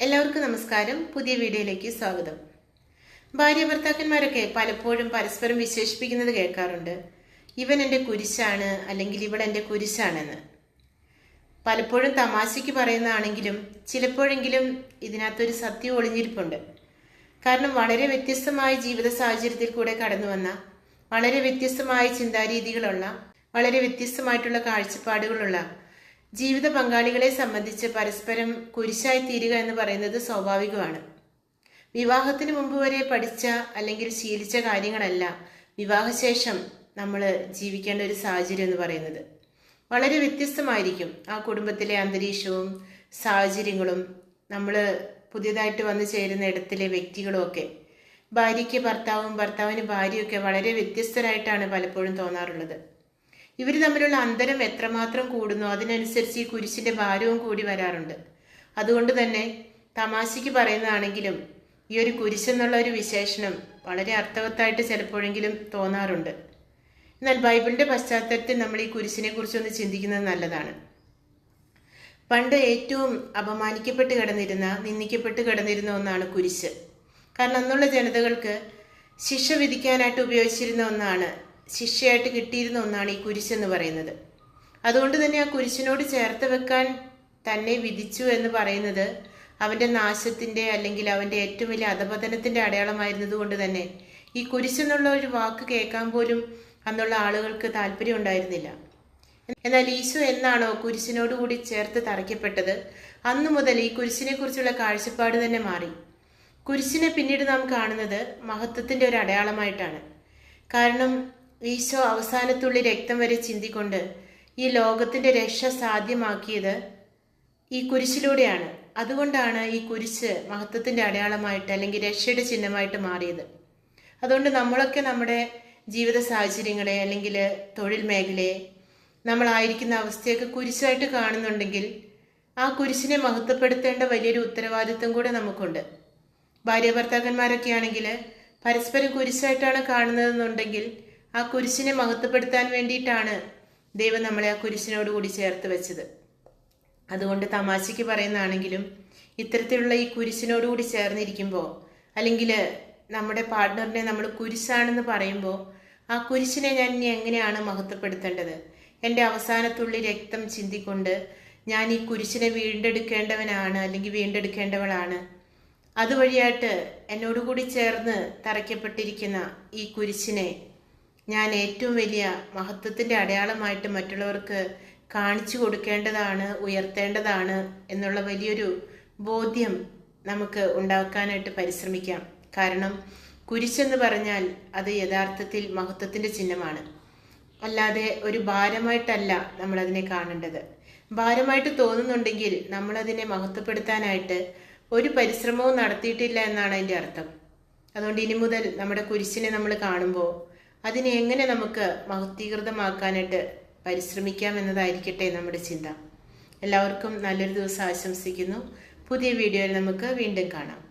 എല്ലാവർക്കും നമസ്കാരം. പുതിയ വീഡിയോയിലേക്ക് സ്വാഗതം. ഭാര്യ ഭർത്താക്കന്മാരൊക്കെ പലപ്പോഴും പരസ്പരം വിശേഷിപ്പിക്കുന്നത് കേൾക്കാറുണ്ട്. ഇവൻ എന്റെ കുരിശാണ് അല്ലെങ്കിൽ ഇവൾ എന്റെ കുരിശാണെന്ന് പലപ്പോഴും തമാശയ്ക്ക് പറയുന്നതാണെങ്കിലും ചിലപ്പോഴെങ്കിലും ഇതിനകത്തൊരു സത്യം ഒളിഞ്ഞിരിപ്പുണ്ട്. കാരണം വളരെ വ്യത്യസ്തമായ ജീവിത സാഹചര്യത്തിൽ കൂടെ കടന്നു വന്ന വളരെ വ്യത്യസ്തമായ ചിന്താരീതികളുള്ള വളരെ വ്യത്യസ്തമായിട്ടുള്ള കാഴ്ചപ്പാടുകളുള്ള ജീവിത പങ്കാളികളെ സംബന്ധിച്ച് പരസ്പരം കുരിശായി തീരുക എന്ന് പറയുന്നത് സ്വാഭാവികമാണ്. വിവാഹത്തിന് മുമ്പ് വരെ പഠിച്ച അല്ലെങ്കിൽ ശീലിച്ച കാര്യങ്ങളല്ല വിവാഹശേഷം നമ്മൾ ജീവിക്കേണ്ട ഒരു സാഹചര്യം എന്ന് പറയുന്നത്. വളരെ വ്യത്യസ്തമായിരിക്കും ആ കുടുംബത്തിലെ അന്തരീക്ഷവും സാഹചര്യങ്ങളും നമ്മൾ പുതിയതായിട്ട് വന്നു ചേരുന്ന ഇടത്തിലെ വ്യക്തികളും ഒക്കെ. ഭാര്യയ്ക്ക് ഭർത്താവും ഭർത്താവിന് ഭാര്യയൊക്കെ വളരെ വ്യത്യസ്തരായിട്ടാണ് പലപ്പോഴും തോന്നാറുള്ളത്. ഇവർ തമ്മിലുള്ള അന്തരം എത്രമാത്രം കൂടുന്നു അതിനനുസരിച്ച് ഈ കുരിശിന്റെ ഭാരവും കൂടി വരാറുണ്ട്. അതുകൊണ്ട് തന്നെ തമാശയ്ക്ക് പറയുന്നതാണെങ്കിലും ഈ ഒരു കുരിശെന്നുള്ള ഒരു വിശേഷണം വളരെ അർത്ഥവത്തായിട്ട് ചിലപ്പോഴെങ്കിലും തോന്നാറുണ്ട്. എന്നാൽ ബൈബിളിന്റെ പശ്ചാത്തലത്തിൽ നമ്മൾ ഈ കുരിശിനെ കുറിച്ചൊന്ന് ചിന്തിക്കുന്നത് നല്ലതാണ്. പണ്ട് ഏറ്റവും അപമാനിക്കപ്പെട്ട് കിടന്നിരുന്ന നിന്ദിക്കപ്പെട്ട് കിടന്നിരുന്ന ഒന്നാണ് കുരിശ്. കാരണം അന്നുള്ള ജനതകൾക്ക് ശിക്ഷ വിധിക്കാനായിട്ട് ഉപയോഗിച്ചിരുന്ന ഒന്നാണ് ശിക്ഷയായിട്ട് കിട്ടിയിരുന്ന ഒന്നാണ് ഈ കുരിശെന്ന് പറയുന്നത്. അതുകൊണ്ട് തന്നെ ആ കുരിശിനോട് ചേർത്ത് വെക്കാൻ തന്നെ വിധിച്ചു എന്ന് പറയുന്നത് അവന്റെ നാശത്തിന്റെ അല്ലെങ്കിൽ അവന്റെ ഏറ്റവും വലിയ അധപതനത്തിന്റെ അടയാളമായിരുന്നതുകൊണ്ട് തന്നെ. ഈ കുരിശെന്നുള്ള ഒരു വാക്ക് കേൾക്കാൻ പോലും അന്നുള്ള ആളുകൾക്ക് താല്പര്യം ഉണ്ടായിരുന്നില്ല. എന്നാൽ ഈശോ എന്നാണോ കുരിശിനോട് കൂടി ചേർത്ത് തറയ്ക്കപ്പെട്ടത്? അന്നു മുതൽ ഈ കുരിശിനെ കുറിച്ചുള്ള കാഴ്ചപ്പാട് തന്നെ മാറി. കുരിശിനെ പിന്നീട് നാം കാണുന്നത് മഹത്വത്തിന്റെ ഒരു അടയാളമായിട്ടാണ്. കാരണം ഈശോ അവസാനത്തുള്ളി രക്തം വരെ ചിന്തിക്കൊണ്ട് ഈ ലോകത്തിന്റെ രക്ഷ സാധ്യമാക്കിയത് ഈ കുരിശിലൂടെയാണ്. അതുകൊണ്ടാണ് ഈ കുരിശ് മഹത്വത്തിന്റെ അടയാളമായിട്ട് അല്ലെങ്കിൽ രക്ഷയുടെ ചിഹ്നമായിട്ട് മാറിയത്. അതുകൊണ്ട് നമ്മളൊക്കെ നമ്മുടെ ജീവിത സാഹചര്യങ്ങളെ അല്ലെങ്കിൽ തൊഴിൽ മേഖലയെ നമ്മളായിരിക്കുന്ന അവസ്ഥയൊക്കെ കുരിശായിട്ട് കാണുന്നുണ്ടെങ്കിൽ ആ കുരിശിനെ മഹത്വപ്പെടുത്തേണ്ട വലിയൊരു ഉത്തരവാദിത്വം കൂടെ നമുക്കുണ്ട്. ഭാര്യ ഭർത്താക്കന്മാരൊക്കെ ആണെങ്കിൽ പരസ്പരം കുരിശായിട്ടാണ് കാണുന്നതെന്നുണ്ടെങ്കിൽ ആ കുരിശിനെ മഹത്വപ്പെടുത്താൻ വേണ്ടിയിട്ടാണ് ദൈവം നമ്മളെ ആ കുരിശിനോട് കൂടി ചേർത്ത് വെച്ചത്. അതുകൊണ്ട് തമാശയ്ക്ക് പറയുന്നതാണെങ്കിലും ഇത്തരത്തിലുള്ള ഈ കുരിശിനോട് കൂടി ചേർന്നിരിക്കുമ്പോൾ അല്ലെങ്കിൽ നമ്മുടെ പാർട്ട്ണറിനെ നമ്മൾ കുരിശാണെന്ന് പറയുമ്പോൾ ആ കുരിശിനെ ഞാൻ ഇനി എങ്ങനെയാണ് മഹത്വപ്പെടുത്തേണ്ടത്? എന്റെ അവസാനത്തുള്ളി രക്തം ചിന്തിക്കൊണ്ട് ഞാൻ ഈ കുരിശിനെ വീണ്ടെടുക്കേണ്ടവനാണ് അല്ലെങ്കിൽ വീണ്ടെടുക്കേണ്ടവളാണ്. അതുവഴിയായിട്ട് എന്നോടുകൂടി ചേർന്ന് തറയ്ക്കപ്പെട്ടിരിക്കുന്ന ഈ കുരിശിനെ ഞാൻ ഏറ്റവും വലിയ മഹത്വത്തിന്റെ അടയാളമായിട്ട് മറ്റുള്ളവർക്ക് കാണിച്ചു കൊടുക്കേണ്ടതാണ് ഉയർത്തേണ്ടതാണ് എന്നുള്ള വലിയൊരു ബോധ്യം നമുക്ക് ഉണ്ടാക്കാനായിട്ട് പരിശ്രമിക്കാം. കാരണം കുരിശെന്ന് പറഞ്ഞാൽ അത് യഥാർത്ഥത്തിൽ മഹത്വത്തിന്റെ ചിഹ്നമാണ്. അല്ലാതെ ഒരു ഭാരമായിട്ടല്ല നമ്മളതിനെ കാണേണ്ടത്. ഭാരമായിട്ട് തോന്നുന്നുണ്ടെങ്കിൽ നമ്മളതിനെ മഹത്വപ്പെടുത്താനായിട്ട് ഒരു പരിശ്രമവും നടത്തിയിട്ടില്ല എന്നാണ് അതിന്റെ അർത്ഥം. അതുകൊണ്ട് ഇനി മുതൽ നമ്മുടെ കുരിശിനെ നമ്മൾ കാണുമ്പോൾ അതിനെ എങ്ങനെ നമുക്ക് മഹത്വീകൃതമാക്കാനായിട്ട് പരിശ്രമിക്കാം എന്നതായിരിക്കട്ടെ നമ്മുടെ ചിന്ത. എല്ലാവർക്കും നല്ലൊരു ദിവസം ആശംസിക്കുന്നു. പുതിയ വീഡിയോയിൽ നമുക്ക് വീണ്ടും കാണാം.